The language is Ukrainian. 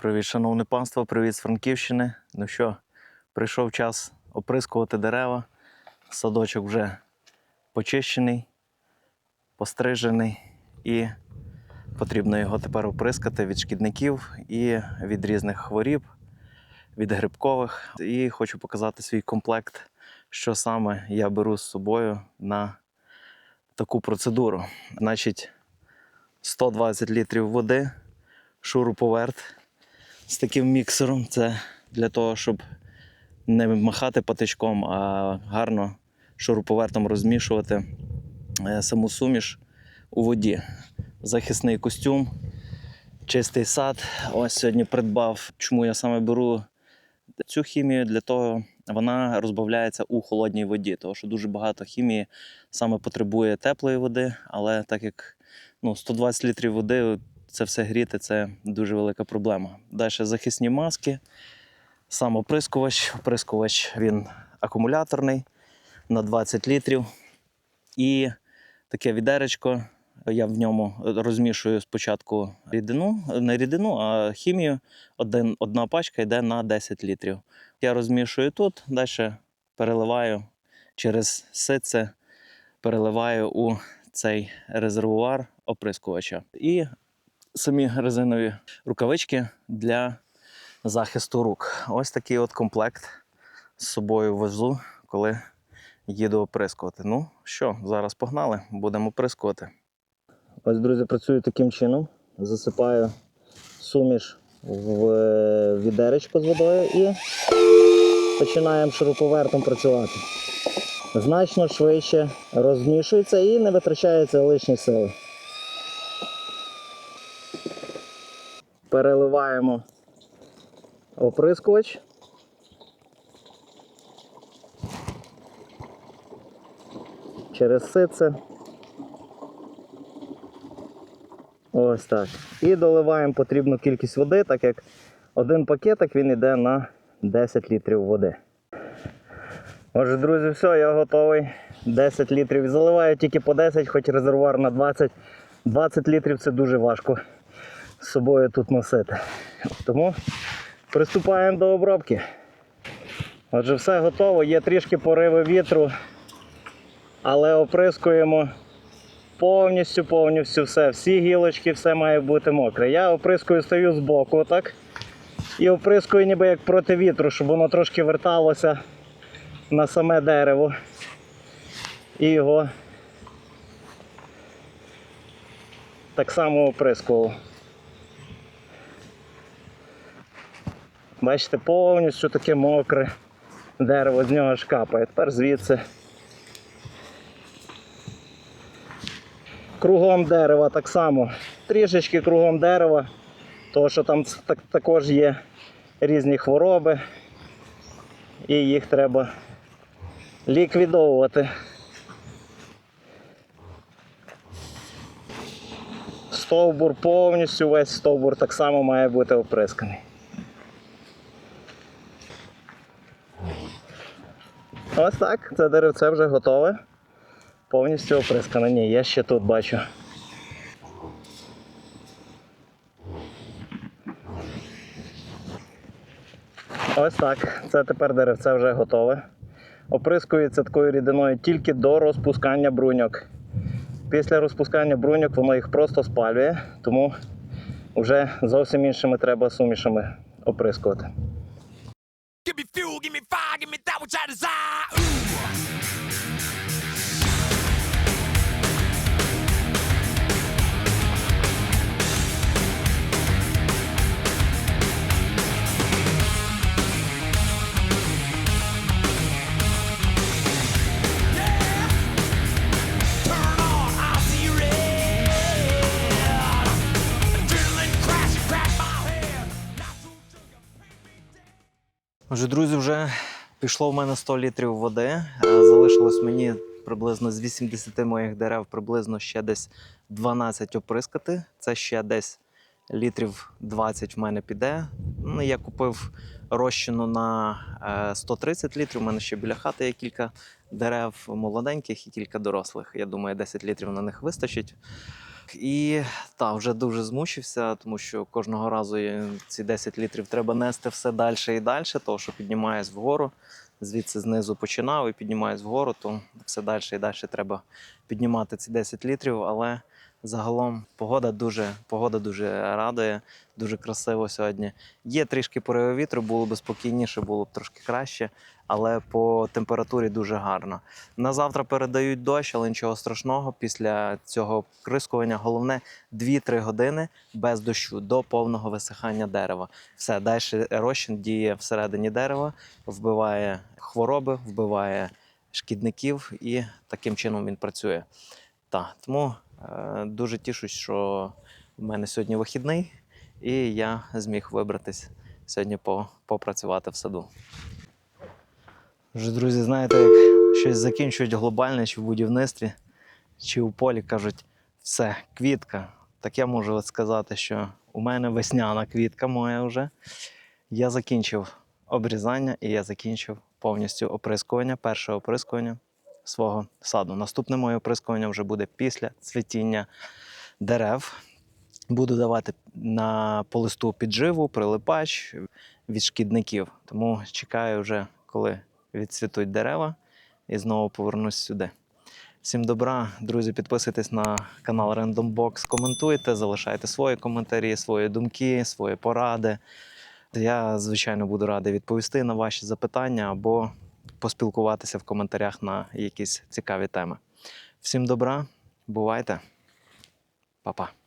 Привіт, шановне панство, привіт з Франківщини. Ну що, прийшов час оприскувати дерева. Садочок вже почищений, пострижений і потрібно його тепер оприскати від шкідників і від різних хворіб, від грибкових. І хочу показати свій комплект, що саме я беру з собою на таку процедуру. Значить, 120 літрів води, шуруповерт з таким міксером. Це для того, щоб не махати патичком, а гарно шуруповертом розмішувати е, саму суміш у воді. Захисний костюм, чистий сад. Ось сьогодні придбав. Чому я саме беру цю хімію? Для того вона розбавляється у холодній воді, тому що дуже багато хімії саме потребує теплої води, але так як ну, 120 літрів води це все гріти це дуже велика проблема. Далі захисні маски, сам оприскувач. Оприскувач він акумуляторний на 20 літрів. І таке відеречко. Я в ньому розмішую спочатку рідину, не рідину, а хімію. Один, одна пачка йде на 10 літрів. Я розмішую тут, далі переливаю через ситце, переливаю у цей резервуар оприскувача. І самі резинові рукавички для захисту рук. Ось такий от комплект з собою везу, коли їду оприскувати. Ну що, зараз погнали, будемо оприскувати. Ось, друзі, працюю таким чином. Засипаю суміш в е, відеречко з водою і починаємо шуруповертом працювати. Значно швидше розмішується і не витрачаються лишні сили. Переливаємо оприскувач. Через ситце. Ось так. І доливаємо потрібну кількість води, так як один пакетик він йде на 10 літрів води. Отже, друзі, все, я готовий. 10 літрів. Заливаю тільки по 10, хоч резервуар на 20. 20 літрів це дуже важко собою тут носити. Тому приступаємо до обробки. Отже, все готово, є трішки пориви вітру, але оприскуємо повністю, повністю все. Всі гілочки, все має бути мокре. Я оприскую стою з боку, так? І оприскую ніби як проти вітру, щоб воно трошки верталося на саме дерево. І його так само оприскував. Бачите, повністю таке мокре дерево з нього ж капає. Тепер звідси. Кругом дерева так само. Трішечки кругом дерева, тому що там так, також є різні хвороби і їх треба ліквідовувати. Стовбур повністю, весь стовбур так само має бути оприсканий. Ось так, це деревце вже готове. Повністю оприскане. Ні, я ще тут бачу. Ось так. Це тепер деревце вже готове. Оприскується такою рідиною тільки до розпускання бруньок. Після розпускання бруньок воно їх просто спалює, тому вже зовсім іншими треба сумішами оприскувати. Отже, друзі, вже пішло в мене 100 літрів води. Е, Залишилось мені приблизно з 80 моїх дерев, приблизно ще десь 12 оприскати. Це ще десь літрів 20 в мене піде. Ну, я купив розчину на е, 130 літрів. У мене ще біля хати є кілька дерев молоденьких і кілька дорослих. Я думаю, 10 літрів на них вистачить. І та, вже дуже змучився, тому що кожного разу ці 10 літрів треба нести все далі і далі, тому що піднімаюсь вгору, звідси знизу починав і піднімаюсь вгору, то все далі і далі треба піднімати ці 10 літрів. Але загалом погода дуже, погода дуже радує, дуже красиво сьогодні. Є трішки пориви вітру, було б спокійніше, було б трошки краще, але по температурі дуже гарно. На завтра передають дощ, але нічого страшного. Після цього крискування головне 2-3 години без дощу до повного висихання дерева. Все, далі розчин діє всередині дерева, вбиває хвороби, вбиває шкідників, і таким чином він працює. Так, тому дуже тішусь, що в мене сьогодні вихідний, і я зміг вибратись сьогодні попрацювати в саду. Вже, друзі, знаєте, як щось закінчують глобальне чи в будівництві, чи у полі кажуть, все, квітка. Так я можу сказати, що у мене весняна квітка моя вже. Я закінчив обрізання і я закінчив повністю оприскування, перше оприскування свого саду. Наступне моє оприскування вже буде після цвітіння дерев. Буду давати на по листу підживу, прилипач від шкідників. Тому чекаю вже, коли відцвітуть дерева, і знову повернусь сюди. Всім добра, друзі, підписуйтесь на канал Random Box, коментуйте, залишайте свої коментарі, свої думки, свої поради. Я, звичайно, буду радий відповісти на ваші запитання або поспілкуватися в коментарях на якісь цікаві теми. Всім добра, бувайте, Па-па.